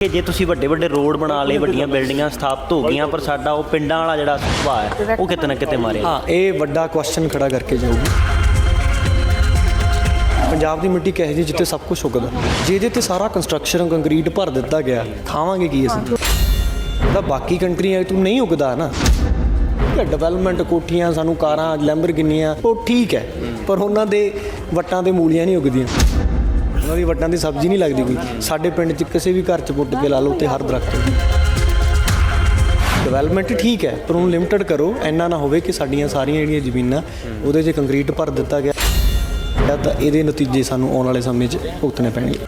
ਕਿ ਜੇ ਤੁਸੀਂ ਵੱਡੇ ਵੱਡੇ ਰੋਡ ਬਣਾ ਲਏ, ਵੱਡੀਆਂ ਬਿਲਡਿੰਗਾਂ ਸਥਾਪਿਤ ਹੋ ਗਈਆਂ, ਪਰ ਸਾਡਾ ਉਹ ਪਿੰਡਾਂ ਵਾਲਾ ਜਿਹੜਾ ਸੁਭਾਅ ਹੈ, ਉਹ ਕਿਤੇ ਨਾ ਕਿਤੇ ਮਾਰਿਆ ਹਾਂ, ਇਹ ਵੱਡਾ ਕੁਐਸਚਨ ਖੜਾ ਕਰਕੇ ਜਾਊਗੀ। ਪੰਜਾਬ ਦੀ ਮਿੱਟੀ ਕਿਹੋ ਜਿਹੀ ਜਿੱਥੇ ਸਭ ਕੁਝ ਉੱਗਦਾ? ਜਿਹਦੇ ਤੇ ਸਾਰਾ ਕੰਸਟਰਕਸ਼ਨ ਕੰਕਰੀਟ ਭਰ ਦਿੱਤਾ ਗਿਆ, ਖਾਵਾਂਗੇ ਕੀ ਅਸੀਂ? ਤਾਂ ਬਾਕੀ ਕੰਟਰੀਆਂ ਤੋਂ ਨਹੀਂ ਉੱਗਦਾ ਨਾ। ਡਿਵੈਲਪਮੈਂਟ ਕੋਠੀਆਂ, ਸਾਨੂੰ ਕਾਰਾਂ ਲੈਂਬਰਗਿਨੀਆਂ ਉਹ ਠੀਕ ਹੈ, ਪਰ ਉਹਨਾਂ ਦੇ ਵੱਟਾਂ ਦੇ ਮੂਲੀਆਂ ਨਹੀਂ ਉੱਗਦੀਆਂ। ਉਹਨਾਂ ਦੀ ਵੱਟਾਂ ਦੀ ਸਬਜ਼ੀ ਨਹੀਂ ਲੱਗਦੀ ਕੋਈ। ਸਾਡੇ ਪਿੰਡ 'ਚ ਕਿਸੇ ਵੀ ਘਰ 'ਚ ਪੁੱਟ ਕੇ ਲਾ ਲਓ ਤੇ ਹਰ ਦਰਖਤ ਡਿਵੈਲਪਮੈਂਟ ਠੀਕ ਹੈ ਪਰ ਉਹਨੂੰ ਲਿਮਟਿਡ ਕਰੋ। ਇੰਨਾ ਨਾ ਹੋਵੇ ਕਿ ਸਾਡੀਆਂ ਸਾਰੀਆਂ ਜਿਹੜੀਆਂ ਜ਼ਮੀਨਾਂ ਉਹਦੇ 'ਚ ਕੰਕਰੀਟ ਭਰ ਦਿੱਤਾ ਗਿਆ। ਤਾਂ ਇਹਦੇ ਨਤੀਜੇ ਸਾਨੂੰ ਆਉਣ ਵਾਲੇ ਸਮੇਂ 'ਚ ਭੁਗਤਣੇ ਪੈਣਗੇ।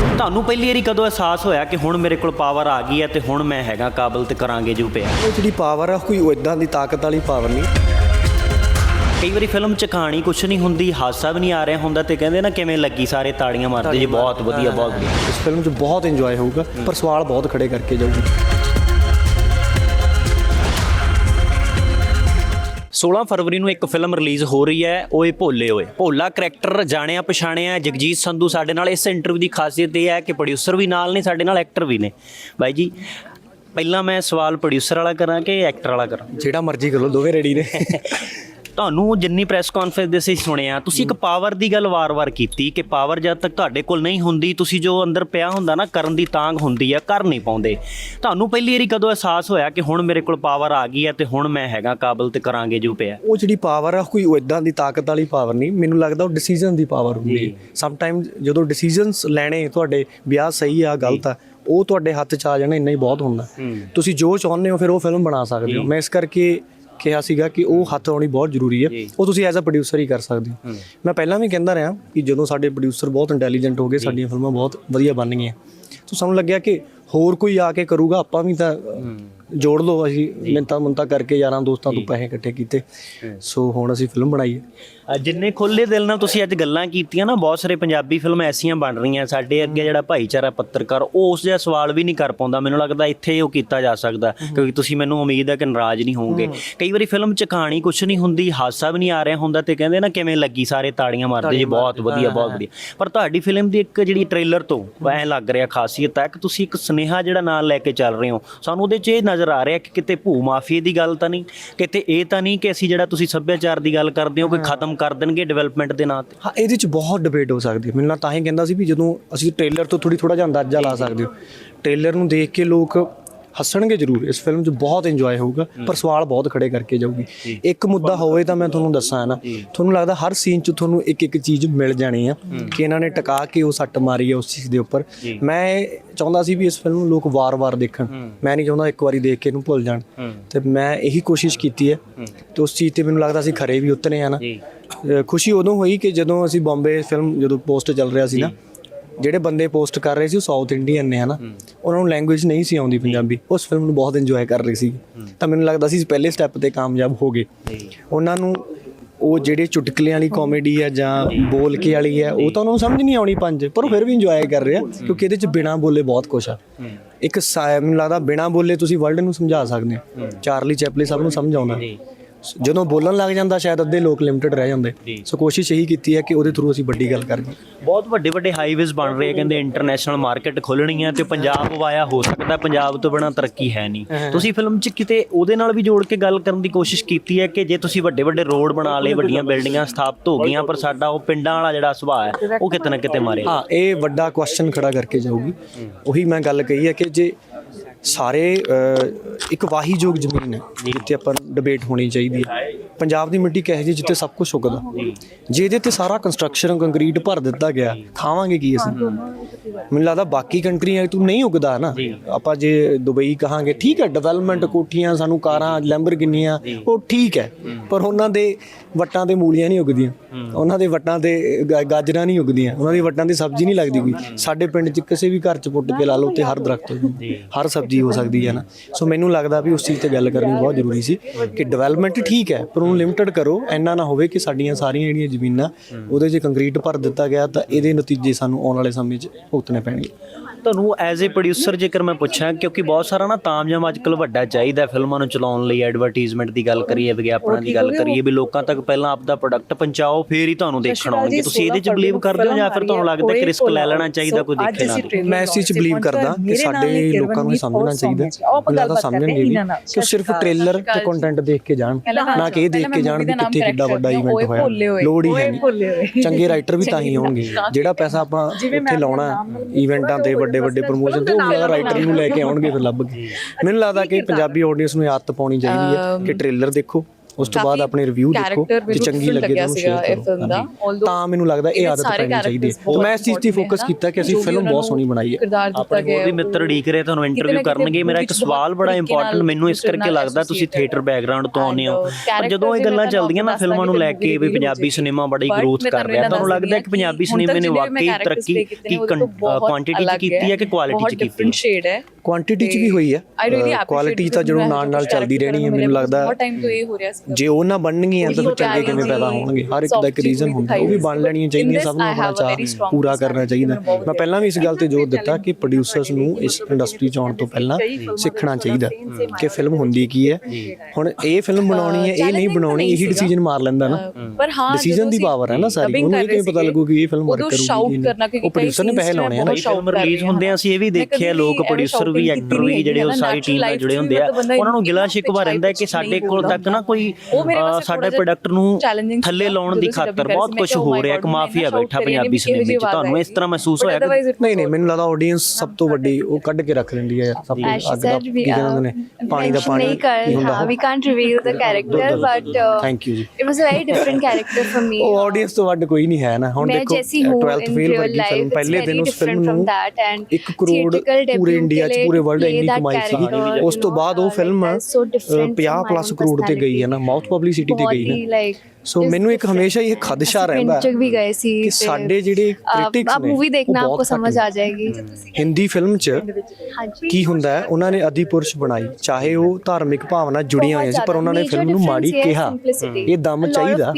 ਤੁਹਾਨੂੰ ਪਹਿਲੀ ਵਾਰੀ ਕਦੋਂ ਅਹਿਸਾਸ ਹੋਇਆ ਕਿ ਹੁਣ ਮੇਰੇ ਕੋਲ ਪਾਵਰ ਆ ਗਈ ਹੈ ਤੇ ਹੁਣ ਮੈਂ ਹੈਗਾ ਕਾਬਲ ਤੇ ਕਰਾਂਗੇ ਜੋ ਪਿਆ? ਜਿਹੜੀ ਪਾਵਰ ਆ ਕੋਈ ਇਦਾਂ ਦੀ ਤਾਕਤ ਵਾਲੀ ਪਾਵਰ ਨਹੀਂ। ਕਈ ਵਾਰੀ ਫਿਲਮ ਚ ਕਹਾਣੀ ਕੁਛ ਨਹੀਂ ਹੁੰਦੀ ਹਾਸਾ ਵੀ ਨਹੀਂ ਆ ਰਿਹਾ ਹੁੰਦਾ ਤੇ ਕਹਿੰਦੇ ਨਾ ਕਿਵੇਂ ਲੱਗੀ ਸਾਰੇ ਤਾੜੀਆਂ ਮਾਰਦੇ ਜੀ ਬਹੁਤ ਵਧੀਆ ਬਹੁਤ ਵਧੀਆ। ਇਸ ਫਿਲਮ 'ਚ ਬਹੁਤ ਇੰਜੋਏ ਹੋਊਗਾ ਪਰ ਸਵਾਲ ਬਹੁਤ ਖੜੇ ਕਰਕੇ ਜਾਊਗੀ। 16 ਫਰਵਰੀ ਨੂੰ ਇੱਕ ਫਿਲਮ ਰਿਲੀਜ਼ ਹੋ ਰਹੀ ਹੈ ਓਏ ਭੋਲੇ ਓਏ ਭੋਲਾ ਕਰੈਕਟਰ ਜਾਣਿਆ ਪਛਾਣਿਆ ਜਗਜੀਤ ਸੰਧੂ ਸਾਡੇ ਨਾਲ ਇਸ ਇੰਟਰਵਿਊ ਦੀ ਖਾਸੀਅਤ ਇਹ ਹੈ ਕਿ ਪ੍ਰੋਡਿਊਸਰ ਵੀ ਨਾਲ ਨੇ ਸਾਡੇ ਨਾਲ ਐਕਟਰ ਵੀ ਨੇ। ਬਾਈ ਜੀ ਪਹਿਲਾਂ ਮੈਂ ਸਵਾਲ ਪ੍ਰੋਡਿਊਸਰ ਵਾਲਾ ਕਰਾਂ ਕਿ ਐਕਟਰ ਵਾਲਾ ਕਰਾਂ? ਜਿਹੜਾ ਮਰਜ਼ੀ ਕਰ ਲਓ ਦੋਵੇਂ ਰੈਡੀ ਨੇ। ਤੁਹਾਨੂੰ ਜਿੰਨੀ ਪ੍ਰੈਸ ਕਾਨਫਰੰਸ ਦੇ ਅਸੀਂ ਸੁਣਿਆ ਤੁਸੀਂ ਇੱਕ ਪਾਵਰ ਦੀ ਗੱਲ ਵਾਰ-ਵਾਰ ਕੀਤੀ ਕਿ ਪਾਵਰ ਜਦ ਤੱਕ ਤੁਹਾਡੇ ਕੋਲ ਨਹੀਂ ਹੁੰਦੀ ਤੁਸੀਂ ਜੋ ਅੰਦਰ ਪਿਆ ਹੁੰਦਾ ਨਾ ਕਰਨ ਦੀ ਤਾਂਗ ਹੁੰਦੀ ਆ ਕਰ ਨਹੀਂ ਪਾਉਂਦੇ। ਤੁਹਾਨੂੰ ਪਹਿਲੀ ਵਾਰੀ ਕਦੋਂ ਅਹਿਸਾਸ ਹੋਇਆ ਕਿ ਹੁਣ ਮੇਰੇ ਕੋਲ ਪਾਵਰ ਆ ਗਈ ਹੈ ਤੇ ਹੁਣ ਮੈਂ ਹੈਗਾ ਕਾਬਲ ਤੇ ਕਰਾਂਗੇ ਜੋ ਪਿਆ? ਉਹ ਜਿਹੜੀ ਪਾਵਰ ਆ ਕੋਈ ਇਦਾਂ ਦੀ ਤਾਕਤ ਵਾਲੀ ਪਾਵਰ ਨਹੀਂ। ਮੈਨੂੰ ਲੱਗਦਾ ਉਹ ਡਿਸੀਜਨ ਦੀ ਪਾਵਰ ਹੁੰਦੀ ਹੈ। ਸਮ ਟਾਈਮ ਜਦੋਂ ਡਿਸੀਜਨਸ ਲੈਣੇ ਤੁਹਾਡੇ ਵਿਆਹ ਸਹੀ ਆ ਗਲਤ ਆ ਉਹ ਤੁਹਾਡੇ ਹੱਥ 'ਚ ਆ ਜਾਣਾ ਇੰਨਾ ਹੀ ਬਹੁਤ ਹੁੰਦਾ। ਤੁਸੀਂ ਜੋ ਚਾਹੁੰਦੇ ਹੋ ਫਿਰ ਉਹ ਫਿਲਮ ਬਣਾ ਸਕਦੇ ਹੋ। ਮੈਂ ਇਸ ਕਰਕੇ ਕਿਹਾ ਸੀਗਾ ਕਿ ਉਹ ਹੱਥ ਆਉਣੀ ਬਹੁਤ ਜ਼ਰੂਰੀ ਹੈ। ਉਹ ਤੁਸੀਂ ਐਜ਼ ਅ ਪ੍ਰੋਡਿਊਸਰ ਹੀ ਕਰ ਸਕਦੇ ਹੋ। ਮੈਂ ਪਹਿਲਾਂ ਵੀ ਕਹਿੰਦਾ ਰਿਹਾ ਕਿ ਜਦੋਂ ਸਾਡੇ ਪ੍ਰੋਡਿਊਸਰ ਬਹੁਤ ਇੰਟੈਲੀਜੈਂਟ ਹੋ ਗਏ ਸਾਡੀਆਂ ਫਿਲਮਾਂ ਬਹੁਤ ਵਧੀਆ ਬਣ ਗਈਆਂ। ਤਾਂ ਸਾਨੂੰ ਲੱਗਿਆ ਕਿ ਹੋਰ ਕੋਈ ਆ ਕੇ ਕਰੂਗਾ ਆਪਾਂ ਵੀ ਤਾਂ ਜੋੜ ਲਓ ਅਸੀਂ ਮਿੰਤਾ ਮੁੰਤਾ ਕਰਕੇ ਯਾਰਾਂ ਦੋਸਤਾਂ ਤੋਂ ਪੈਸੇ ਇਕੱਠੇ ਕੀਤੇ। ਸੋ ਹੁਣ ਅਸੀਂ ਫਿਲਮ ਬਣਾਈ ਹੈ। ਜਿੰਨੇ ਖੁੱਲੇ ਦਿਲ ਨਾਲ ਤੁਸੀਂ ਅੱਜ ਗੱਲਾਂ ਕੀਤੀਆਂ ਨਾ ਬਹੁਤ ਸਾਰੇ ਪੰਜਾਬੀ ਫਿਲਮ ਐਸੀਆਂ ਬਣ ਰਹੀਆਂ ਸਾਡੇ ਅੱਗੇ ਜਿਹੜਾ ਭਾਈਚਾਰਾ ਪੱਤਰਕਾਰ ਉਹ ਉਸ ਜਿਹਾ ਸਵਾਲ ਵੀ ਨਹੀਂ ਕਰ ਪਾਉਂਦਾ। ਮੈਨੂੰ ਲੱਗਦਾ ਇੱਥੇ ਉਹ ਕੀਤਾ ਜਾ ਸਕਦਾ ਕਿਉਂਕਿ ਤੁਸੀਂ ਮੈਨੂੰ ਉਮੀਦ ਹੈ ਕਿ ਨਾਰਾਜ਼ ਨਹੀਂ ਹੋਵੋਗੇ। ਕਈ ਵਾਰੀ ਫਿਲਮ 'ਚ ਕਹਾਣੀ ਕੁਛ ਨਹੀਂ ਹੁੰਦੀ ਹਾਸਾ ਵੀ ਨਹੀਂ ਆ ਰਿਹਾ ਹੁੰਦਾ ਤੇ ਕਹਿੰਦੇ ਨਾ ਕਿਵੇਂ ਲੱਗੀ ਸਾਰੇ ਤਾੜੀਆਂ ਮਾਰਦੇ ਜੀ ਬਹੁਤ ਵਧੀਆ ਬਹੁਤ ਵਧੀਆ। ਪਰ ਤੁਹਾਡੀ ਫਿਲਮ ਦੀ ਇੱਕ ਜਿਹੜੀ ਟ੍ਰੇਲਰ ਤੋਂ ਐਂ ਲੱਗ ਰਿਹਾ ਖਾਸੀਅਤ ਹੈ ਕਿ ਤੁਸੀਂ ਇੱਕ ਸੁਨੇਹਾ ਜਿਹੜਾ ਨਾਲ ਲੈ ਕੇ ਚੱਲ ਰਹੇ ਹੋ ਸਾਨੂੰ ਉਹਦੇ 'ਚ ਇਹ ਨਜ਼ਰ ਆ ਰਿਹਾ ਕਿ ਕਿਤੇ ਭੂ ਮਾਫੀਏ ਦੀ ਗੱਲ ਤਾਂ ਨਹੀਂ ਕਿਤੇ ਇਹ ਤਾਂ ਨਹੀਂ ਕਿ ਅਸੀਂ ਜਿਹੜਾ ਤੁਸੀਂ ਸੱਭਿਆਚਾਰ ਦੀ ਗੱਲ ਕਰਦੇ ਹੋ ਕੋਈ ਖਤਮ ਕਰ ਦੇਣਗੇ ਡਿਵੈਲਪਮੈਂਟ ਦੇ ਨਾਂ ਤੇ? ਹਾਂ ਇਹਦੇ 'ਚ ਬਹੁਤ ਡਿਬੇਟ ਹੋ ਸਕਦੀ ਹੈ। ਮੈਨੂੰ ਨਾ ਤਾਂ ਹੀ ਕਹਿੰਦਾ ਸੀ ਵੀ ਜਦੋਂ ਅਸੀਂ ਟ੍ਰੇਲਰ ਤੋਂ ਥੋੜੀ ਥੋੜਾ ਜਿਹਾ ਅੰਦਾਜ਼ਾ ਲਾ ਸਕਦੇ ਹੋ ਟ੍ਰੇਲਰ ਨੂੰ ਦੇਖ ਕੇ ਲੋਕ ਹੱਸਣਗੇ ਜ਼ਰੂਰ ਇਸ ਫਿਲਮ 'ਚ ਬਹੁਤ ਇੰਜੋਏ ਹੋਊਗਾ ਪਰ ਸਵਾਲ ਬਹੁਤ ਖੜੇ ਕਰਕੇ ਜਾਊਗੀ। ਇੱਕ ਮੁੱਦਾ ਹੋਵੇ ਤਾਂ ਮੈਂ ਤੁਹਾਨੂੰ ਦੱਸਾਂ ਨਾ ਤੁਹਾਨੂੰ ਲੱਗਦਾ ਹਰ ਸੀਨ 'ਚ ਤੁਹਾਨੂੰ ਇੱਕ ਇੱਕ ਚੀਜ਼ ਮਿਲ ਜਾਣੀ ਆ ਕਿ ਇਹਨਾਂ ਨੇ ਟਿਕਾ ਕੇ ਉਹ ਸੱਟ ਮਾਰੀ ਹੈ ਉਸ ਚੀਜ਼ ਦੇ ਉੱਪਰ। ਮੈਂ ਚਾਹੁੰਦਾ ਸੀ ਵੀ ਇਸ ਫਿਲਮ ਨੂੰ ਲੋਕ ਵਾਰ-ਵਾਰ ਦੇਖਣ। ਮੈਂ ਨਹੀਂ ਚਾਹੁੰਦਾ ਇੱਕ ਵਾਰੀ ਦੇਖ ਕੇ ਇਹਨੂੰ ਭੁੱਲ ਜਾਣ। ਤੇ ਮੈਂ ਇਹੀ ਕੋਸ਼ਿਸ਼ ਕੀਤੀ ਹੈ। ਤੇ ਉਸ ਚੀਜ਼ ਤੇ ਮੈਨੂੰ ਲੱਗਦਾ ਸੀ ਖਰੇ ਵੀ ਉਤਰੇ ਆ ਨਾ। ਖੁਸ਼ੀ ਉਦੋਂ ਹੋਈ ਕਿ ਜਦੋਂ ਅਸੀਂ ਬੰਬੇ ਫਿਲਮ ਜਦੋਂ ਪੋਸਟ ਚੱਲ ਰਿਹਾ ਸੀ ਨਾ ਜਿਹੜੇ ਬੰਦੇ ਪੋਸਟ ਕਰ ਰਹੇ ਸੀ ਉਹ ਸਾਊਥ ਇੰਡੀਅਨ ਨੇ ਹਨਾ? ਉਹਨਾਂ ਨੂੰ ਲੈਂਗੁਏਜ ਨਹੀਂ ਸੀ ਆਉਂਦੀ ਪੰਜਾਬੀ। ਉਸ ਫਿਲਮ ਨੂੰ ਬਹੁਤ ਇੰਜੋਏ ਕਰ ਰਹੇ ਸੀ। ਤਾਂ ਮੈਨੂੰ ਲੱਗਦਾ ਸੀ ਪਹਿਲੇ ਸਟੈਪ ਤੇ ਕਾਮਯਾਬ ਹੋ ਗਏ। ਉਹਨਾਂ ਨੂੰ ਉਹ ਜਿਹੜੇ ਚੁਟਕਲਿਆਂ ਵਾਲੀ ਕਾਮੇਡੀ ਹੈ ਜਾਂ ਬੋਲ ਕੇ ਵਾਲੀ ਹੈ ਉਹ ਤਾਂ ਉਹਨਾਂ ਨੂੰ ਸਮਝ ਨਹੀਂ ਆਉਣੀ ਪੰਜ ਪਰ ਉਹ ਫਿਰ ਵੀ ਇੰਜੋਏ ਕਰ ਰਹੇ ਆ ਕਿਉਂਕਿ ਇਹਦੇ ਚ ਬਿਨਾ ਬੋਲੇ ਬਹੁਤ ਕੁਝ ਆ। ਇੱਕ ਮੈਨੂੰ ਲੱਗਦਾ ਬਿਨਾ ਬੋਲੇ ਤੁਸੀਂ ਵਰਲਡ ਨੂੰ ਸਮਝਾ ਸਕਦੇ ਹੋ। ਚਾਰਲੀ ਚੈਪਲੇ ਸਭ ਨੂੰ ਸਮਝ ਆਉਂਦਾ। ਜਦੋਂ ਬੋਲਣ ਲੱਗ ਜਾਂਦਾ ਸ਼ਾਇਦ ਅੱਧੇ ਲੋਕ ਲਿਮਟਿਡ ਰਹਿ ਜਾਂਦੇ। ਸੋ ਕੋਸ਼ਿਸ਼ ਇਹੀ ਕੀਤੀ ਹੈ ਕਿ ਉਹਦੇ ਥਰੂ ਅਸੀਂ ਵੱਡੀ ਗੱਲ ਕਰੀਏ। ਬਹੁਤ ਵੱਡੇ ਵੱਡੇ ਹਾਈਵੇਜ਼ ਬਣ ਰਹੇ ਆ ਕਹਿੰਦੇ ਇੰਟਰਨੈਸ਼ਨਲ ਮਾਰਕੀਟ ਖੁੱਲਣੀ ਹੈ ਤੇ ਪੰਜਾਬ ਵਾਇਆ ਹੋ ਸਕਦਾ ਪੰਜਾਬ ਤੋਂ ਬਿਨਾ ਤਰੱਕੀ ਹੈ ਨਹੀਂ। ਤੁਸੀਂ ਫਿਲਮ 'ਚ ਕਿਤੇ ਉਹਦੇ ਨਾਲ ਵੀ ਜੋੜ ਕੇ ਗੱਲ ਕਰਨ ਦੀ ਕੋਸ਼ਿਸ਼ ਕੀਤੀ ਹੈ ਕਿ ਜੇ ਤੁਸੀਂ ਵੱਡੇ ਵੱਡੇ ਰੋਡ ਬਣਾ ਲਏ ਵੱਡੀਆਂ ਬਿਲਡਿੰਗਾਂ ਸਥਾਪਿਤ ਹੋ ਗਈਆਂ ਪਰ ਸਾਡਾ ਉਹ ਪਿੰਡਾਂ ਵਾਲਾ ਜਿਹੜਾ ਸੁਭਾਅ ਹੈ ਉਹ ਕਿਤੇ ਨਾ ਕਿਤੇ ਮਾਰਿਆ ਹਾਂ ਇਹ ਵੱਡਾ ਕੁਐਸਚਨ ਖੜਾ ਕਰਕੇ ਜਾਊਗੀ। ਉਹੀ ਮੈਂ ਗੱਲ ਕਹੀ ਹੈ ਕਿ ਜੇ ਸਾਰੇ ਇੱਕ ਵਾਹੀਯੋਗ ਜ਼ਮੀਨ ਹੈ ਜਿੱਥੇ ਆਪਾਂ ਡਿਬੇਟ ਹੋਣੀ ਚਾਹੀਦੀ ਹੈ। ਪੰਜਾਬ ਦੀ ਮਿੱਟੀ ਕਿਹੋ ਜਿਹੀ ਜਿੱਥੇ ਸਭ ਕੁਝ ਉੱਗਦਾ? ਜਿਹਦੇ ਤੇ ਸਾਰਾ ਕੰਸਟਰਕਸ਼ਨ ਕੰਕਰੀਟ ਭਰ ਦਿੱਤਾ ਗਿਆ ਖਾਵਾਂਗੇ ਕੀ ਅਸੀਂ? ਮੈਨੂੰ ਲੱਗਦਾ ਬਾਕੀ ਕੰਟਰੀਆਂ ਤੋਂ ਨਹੀਂ ਉੱਗਦਾ ਨਾ ਆਪਾਂ ਜੇ ਦੁਬਈ ਕਹਾਂਗੇ ਠੀਕ ਹੈ ਡਿਵੈਲਪਮੈਂਟ ਕੋਠੀਆਂ ਸਾਨੂੰ ਕਾਰਾਂ ਲੈਂਬਰਗਿਨੀਆਂ ਉਹ ਠੀਕ ਹੈ ਪਰ ਉਹਨਾਂ ਦੇ ਵੱਟਾਂ ਦੇ ਮੂਲੀਆਂ ਨਹੀਂ ਉੱਗਦੀਆਂ। ਉਹਨਾਂ ਦੇ ਵੱਟਾਂ ਗਾ- ਗਾਜਰਾਂ ਨਹੀਂ ਉੱਗਦੀਆਂ। ਉਹਨਾਂ ਦੀ ਵੱਟਾਂ ਦੀ ਸਬਜ਼ੀ ਨਹੀਂ ਲੱਗਦੀ ਕੋਈ। ਸਾਡੇ ਪਿੰਡ 'ਚ ਕਿਸੇ ਵੀ ਘਰ 'ਚ ਪੁੱਟ ਕੇ ਲਾ ਲਓ ਤੇ ਹਰ ਦਰਖਤ। ਹਰ ਸਬਜ਼ੀ ਹੋ ਸਕਦੀ ਹੈ ਨਾ। ਸੋ ਮੈਨੂੰ ਲੱਗਦਾ ਵੀ ਉਸ ਚੀਜ਼ ਤੇ ਗੱਲ ਕਰਨੀ ਬਹੁਤ ਜ਼ਰੂਰੀ ਸੀ ਕਿ ਡਿਵੈਲਪਮੈਂਟ ਠੀਕ ਹੈ ਪਰ ਉਹਨੂੰ ਲਿਮਟਿਡ ਕਰੋ ਇੰਨਾ ਨਾ ਹੋਵੇ ਕਿ ਸਾਡੀਆਂ ਸਾਰੀਆਂ ਜਿਹੜੀਆਂ ਜ਼ਮੀਨਾਂ ਉਹਦੇ 'ਚ ਕੰਕਰੀਟ ਭਰ ਦਿੱਤਾ ਗਿਆ ਤਾਂ ਇਹਦੇ ਨਤੀਜੇ ਸਾਨੂੰ ਆਉਣ ਵਾਲੇ ਸਮੇਂ 'ਚ ਭੁਗਤਣੇ ਪੈਣਗੇ। ਤੁਹਾਨੂੰ ਐਜ਼ ਅ ਪ੍ਰੋਡਿਊਸਰ ਜੇਕਰ ਮੈਂ ਪੁੱਛਾਂ ਕਿਉਂਕਿ ਬਹੁਤ ਸਾਰਾ ਨਾ ਤਾਮਝਾਮ ਅੱਜਕੱਲ ਵੱਡਾ ਚਾਹੀਦਾ ਫਿਲਮਾਂ ਨੂੰ ਚਲਾਉਣ ਲਈ ਐਡਵਰਟਾਈਜ਼ਮੈਂਟ ਦੀ ਗੱਲ ਕਰੀਏ ਵਿਗਿਆਪਨਾਂ ਦੀ ਗੱਲ ਕਰੀਏ ਵੀ ਲੋਕਾਂ ਤੱਕ ਪਹਿਲਾਂ ਆਪਦਾ ਪ੍ਰੋਡਕਟ ਪਹੁੰਚਾਓ ਫੇਰ ਹੀ ਤੁਹਾਨੂੰ ਦੇਖਣ ਆਉਣਗੇ। ਤੁਸੀਂ ਇਹਦੇ 'ਚ ਬਲੀਵ ਕਰਦੇ ਹੋ ਜਾਂ ਫਿਰ ਤੁਹਾਨੂੰ ਲੱਗਦਾ ਕਿ ਰਿਸਕ ਲੈ ਲੈਣਾ ਚਾਹੀਦਾ ਕੋਈ ਦੇਖੇ ਨਾ? ਮੈਂ ਇਸ ਚੀਜ਼ 'ਚ ਬਲੀਵ ਕਰਦਾ ਕਿ ਸਾਡੇ ਲੋਕਾਂ ਨੂੰ ਇਹ ਸਮਝਣਾ ਚਾਹੀਦਾ ਮੈਨੂੰ ਲੱਗਦਾ ਸਮਝਣਗੇ ਵੀ ਕਿ ਸਿਰਫ ਟ੍ਰੇਲਰ ਤੇ ਕੰਟੈਂਟ ਦੇਖ ਕੇ ਜਾਣ ਨਾ ਕਿ ਇਹ ਦੇਖ ਕੇ ਜਾਣ ਵੀ ਕਿੱਥੇ ਕਿੱਡਾ ਵੱਡਾ ਇਵੈਂਟ ਹੋਇਆ। ਲੋੜ ਹੀ ਹੈ ਚੰਗੇ ਰਾਈਟਰ ਵੀ ਤਾਂ ਹੀ ਹੋਣਗੇ। ਜਿਹੜਾ ਪੈਸਾ ਆਪਾਂ ਉੱਥੇ ਲਾਉਣਾ ਇਵੈਂਟਾਂ ਤੇ ਵੱਡੇ ਵੱਡੇ ਪ੍ਰੋਮੋਸ਼ਨ ਤੇ ਉਹ ਮੇਰਾ ਰਾਈਟਰ ਨੂੰ ਲੈ ਕੇ ਆਉਣਗੇ ਫਿਰ ਲੱਭ ਕੇ। ਮੈਨੂੰ ਲੱਗਦਾ ਕਿ ਪੰਜਾਬੀ ਆਡੀਅנס ਨੂੰ ਆਦਤ ਪਾਉਣੀ ਚਾਹੀਦੀ ਹੈ ਕਿ ਟ੍ਰੇਲਰ ਦੇਖੋ। ਉਸ ਤੋਂ ਬਾਅਦ ਆਪਣੇ ਰਿਵਿਊ ਦੇਖੋ ਜੇ ਚੰਗੀ ਲੱਗੇ ਤਾਂ ਉਹਨੂੰ ਸ਼ੇਅਰ ਕਰੋ। ਤਾਂ ਮੈਨੂੰ ਲੱਗਦਾ ਇਹ ਆਦਤ ਪੈਣੀ ਚਾਹੀਦੀ ਹੈ। ਤੇ ਮੈਂ ਇਸ ਚੀਜ਼ ਤੇ ਫੋਕਸ ਕੀਤਾ ਕਿ ਅਸੀਂ ਫਿਲਮ ਬਹੁਤ ਸੋਹਣੀ ਬਣਾਈ ਹੈ। ਆਪਣੇ ਹੋਰ ਵੀ ਮਿੱਤਰ ਢੀਕ ਰਹੇ ਤੁਹਾਨੂੰ ਇੰਟਰਵਿਊ ਕਰਨਗੇ। ਮੇਰਾ ਇੱਕ ਸਵਾਲ ਬੜਾ ਇੰਪੋਰਟੈਂਟ ਮੈਨੂੰ ਇਸ ਕਰਕੇ ਲੱਗਦਾ ਤੁਸੀਂ ਥੀਏਟਰ ਬੈਕਗ੍ਰਾਉਂਡ ਤੋਂ ਆਉਂਦੇ ਹੋ। ਪਰ ਜਦੋਂ ਇਹ ਗੱਲਾਂ ਚੱਲਦੀਆਂ ਨਾ ਫਿਲਮਾਂ ਨੂੰ ਲੈ ਕੇ ਵੀ ਪੰਜਾਬੀ ਸਿਨੇਮਾ ਬੜੀ ਗਰੋਥ ਕਰ ਰਿਹਾ। ਤੁਹਾਨੂੰ ਲੱਗਦਾ ਕਿ ਪੰਜਾਬੀ ਸਿਨੇਮੇ ਨੇ ਵਾਕਈ ਤਰੱਕੀ ਕੀ ਕੁਆਂਟੀਟੀ 'ਚ ਕੀਤੀ ਹੈ ਕਿ ਕੁਆਲਿਟੀ 'ਚ ਕੀਤੀ ਹੈ ਕੁਆਂਟੀਟੀ 'ਚ ਵੀ ਹੋਈ ਹੈ ਕੁਆਲਿਟੀ ਤਾਂ ਜਦੋਂ ਨਾਲ ਨਾਲ ਚੱਲਦੀ ਰਹਿਣੀ ਹੈ ਮੈਨੂੰ ਲੱਗਦਾ ਬਹੁਤ ਟਾਈਮ ਤੋਂ ਇਹ ਹੋ। ਰਿਹਾ ਸੀ ਜੇ ਉਹ ਨਾ ਬਣਨਗੀਆਂ ਤਾਂ ਫਿਰ ਚੰਗੇ ਕਿਵੇਂ ਪੈਦਾ ਹੋਣਗੇ? ਹਰ ਇੱਕ ਦਾ ਇੱਕ ਰੀਜ਼ਨ ਹੁੰਦਾ। ਉਹ ਵੀ ਬਣ ਲੈਣੀਆਂ ਚਾਹੀਦੀਆਂ ਸਭ ਨੂੰ ਆਪਣਾ ਚਾਹ ਪੂਰਾ ਕਰਨਾ ਚਾਹੀਦਾ। ਮੈਂ ਪਹਿਲਾਂ ਵੀ ਇਸ ਗੱਲ ਤੇ ਜ਼ੋਰ ਦਿੱਤਾ ਕਿ ਪ੍ਰੋਡਿਊਸਰਸ ਨੂੰ ਇਸ ਇੰਡਸਟਰੀ 'ਚ ਆਉਣ ਤੋਂ ਪਹਿਲਾਂ ਸਿੱਖਣਾ ਚਾਹੀਦਾ। ਕਿ ਫਿਲਮ ਹੁੰਦੀ ਕੀ ਹੈ? ਹੁਣ ਇਹ ਫਿਲਮ ਬਣਾਉਣੀ ਹੈ ਇਹ ਨਹੀਂ ਬਣਾਉਣੀ ਇਹੀ ਡਿਸੀਜਨ ਮਾਰ ਲੈਂਦਾ ਨਾ। ਪਰ ਹਾਂ ਡਿਸੀਜਨ ਦੀ ਪਾਵਰ ਹੈ ਨਾ ਸਾਰੀ ਉਹਨੂੰ ਇਹ ਕਿਵੇਂ ਪਤਾ ਲੱਗੂ ਕਿ ਇਹ ਫਿਲਮ ਵਰਕ ਕਰੂਗੀ ਉਹ ਪ੍ਰੋਡਿਊਸਰ ਨੇ ਪੈਸੇ ਲਾਉਣੇ ਆ ਨਾ। ਫਿਲਮ ਰਿਲੀਜ਼ ਹੁੰਦੇ ਆ ਅਸੀਂ ਇਹ ਵੀ ਦੇਖਿਆ ਲੋਕ ਪ੍ਰੋਡਿਊਸਰ ਵੀ ਐਕਟਰ ਵੀ ਜਿਹੜੇ ਉਹ ਸਾਰੀ ਟੀਮ ਨਾਲ ਜੁੜੇ ਹੁੰਦੇ ਆ ਉਹਨਾਂ ਨੂੰ ਗਿਲਾ ਸ਼ਿਕਵਾ ਰਹਿੰਦਾ ਹੈ ਕਿ ਸਾਡੇ ਕੋਲ ਤੱਕ ਨਾ ਕੋਈ ਸਾਡੇ ਪ੍ਰੋਡਕਟ ਨੂੰ ਥੱਲੇ ਲਾਉਣ ਦੀ ਖਾਤਰ ਬਹੁਤ ਕੁਝ ਹੋ ਰਿਹਾ ਇੱਕ ਮਾਫੀਆ ਬੈਠਾ ਪੰਜਾਬੀ ਸਿਨੇਮੇ ਵਿੱਚ ਤੁਹਾਨੂੰ ਇਸ ਤਰ੍ਹਾਂ ਮਹਿਸੂਸ ਹੋਇਆ ਨਹੀਂ ਨਹੀਂ ਮੈਨੂੰ ਲੱਗਦਾ ਆਡੀਅנס ਸਭ ਤੋਂ ਵੱਡੀ ਉਹ ਕੱਢ ਕੇ ਰੱਖ ਲੈਂਦੀ ਹੈ ਸਭ ਕੁਝ ਅੱਗ ਦਾ ਕੀ ਕਹਿੰਦੇ ਨੇ? ਪਾਣੀ ਦਾ ਪਾਣੀ ਨਹੀਂ ਕਰ ਵੀ can't reveal the character but thank you ji. It was a very different character for me ਉਹ ਆਡੀਅנס ਤੋਂ ਵੱਡ ਕੋਈ ਨਹੀਂ ਹੈ ਨਾ। ਹੁਣ ਦੇਖੋ 12th ਫੇਲ ਵਰਗੀ ਫਿਲਮ ਪਹਿਲੇ ਦਿਨ ਉਸ ਫਿਲਮ ਨੂੰ 1 ਕਰੋੜ ਪੂਰੇ ਇੰਡੀਆ 'ਚ ਪੂਰੇ ਵਰਲਡ ਇੰਨੀ ਕਮਾਈ ਸੀ। ਉਸ ਤੋਂ ਬਾਅਦ ਉਹ ਫਿਲਮ 50 ਪਲੱਸ ਕਰੋੜ ਤੇ ਗਈ ਹੈ ਨਾ ਮਾਊਥ ਪਬਲਿਸਿਟੀ ਤੇ ਗਈ ਨਾ। ਸੋ ਮੈਨੂੰ ਇੱਕ ਹਮੇਸ਼ਾ ਹੀ ਖਦਸ਼ਾ ਰਹਿੰਦਾ ਹੈ ਵੀ ਗਏ ਸੀ ਕਿ ਸਾਡੇ ਜਿਹੜੇ ਕ੍ਰਿਟਿਕਸ ਆਪ ਮੂਵੀ ਦੇਖਣਾ ਆਪਕੋ ਸਮਝ ਆ ਜਾਏਗੀ। ਹਿੰਦੀ ਫਿਲਮ 'ਚ ਕੀ ਹੁੰਦਾ ਹੈ ਉਹਨਾਂ ਨੇ ਅਧਿਪੁਰਸ਼ ਬਣਾਈ ਚਾਹੇ ਉਹ ਧਾਰਮਿਕ ਭਾਵਨਾ ਜੁੜੀਆਂ ਹੋਈਆਂ ਸੀ ਪਰ ਉਹਨਾਂ ਨੇ ਫਿਲਮ ਨੂੰ ਮਾੜੀ ਕਿਹਾ। ਇਹ ਦਮ ਚਾਹੀਦਾ।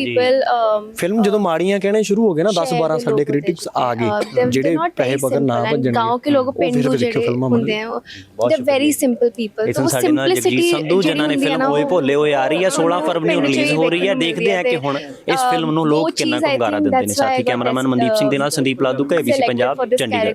ਫਿਲਮ ਜਦੋਂ ਮਾੜੀਆਂ ਕਹਿਣੇ ਸ਼ੁਰੂ ਹੋ ਗਏ ਨਾ 10 12 ਸਾਡੇ ਕ੍ਰਿਟਿਕਸ ਆ ਗਏ ਜਿਹੜੇ ਪੈਸੇ ਬਗਰ ਨਾ ਭੱਜਣ ਗਾਉਂ ਕੇ ਲੋਕ ਪਿੰਡੂ ਜਿਹੜੇ ਹੁੰਦੇ ਆ ਦੇ very simple people so simplicity Sandhu ਜਿਨ੍ਹਾਂ ਨੇ ਫਿਲਮ ਹੋਏ ਭੋਲੇ ਹੋਏ ਆ ਰਹੀ ਹੈ 16 ਫਰਵਰੀ ਨੂੰ ਰਿਲੀਜ਼ ਹੀ ਹੋ ਰਹੀ ਹੈ ਦੇਖਦੇ ਆ ਕਿ ਹੁਣ ਹੈ ਇਸ ਫਿਲਮ ਨੂੰ ਲੋਕ ਕਿੰਨਾ ਕੁ ਹੁੰਗਾਰਾ ਦਿੰਦੇ ਨੇ। ਸਾਥੀ ਕੈਮਰਾਮੈਨ ਮਨਦੀਪ ਸਿੰਘ ਦੇ ਨਾਲ uh, ਸੰਦੀਪ ਲਾਦੂ ਕੇਬੀਸੀ selected ਪੰਜਾਬ ਚੰਡੀਗੜ੍ਹ।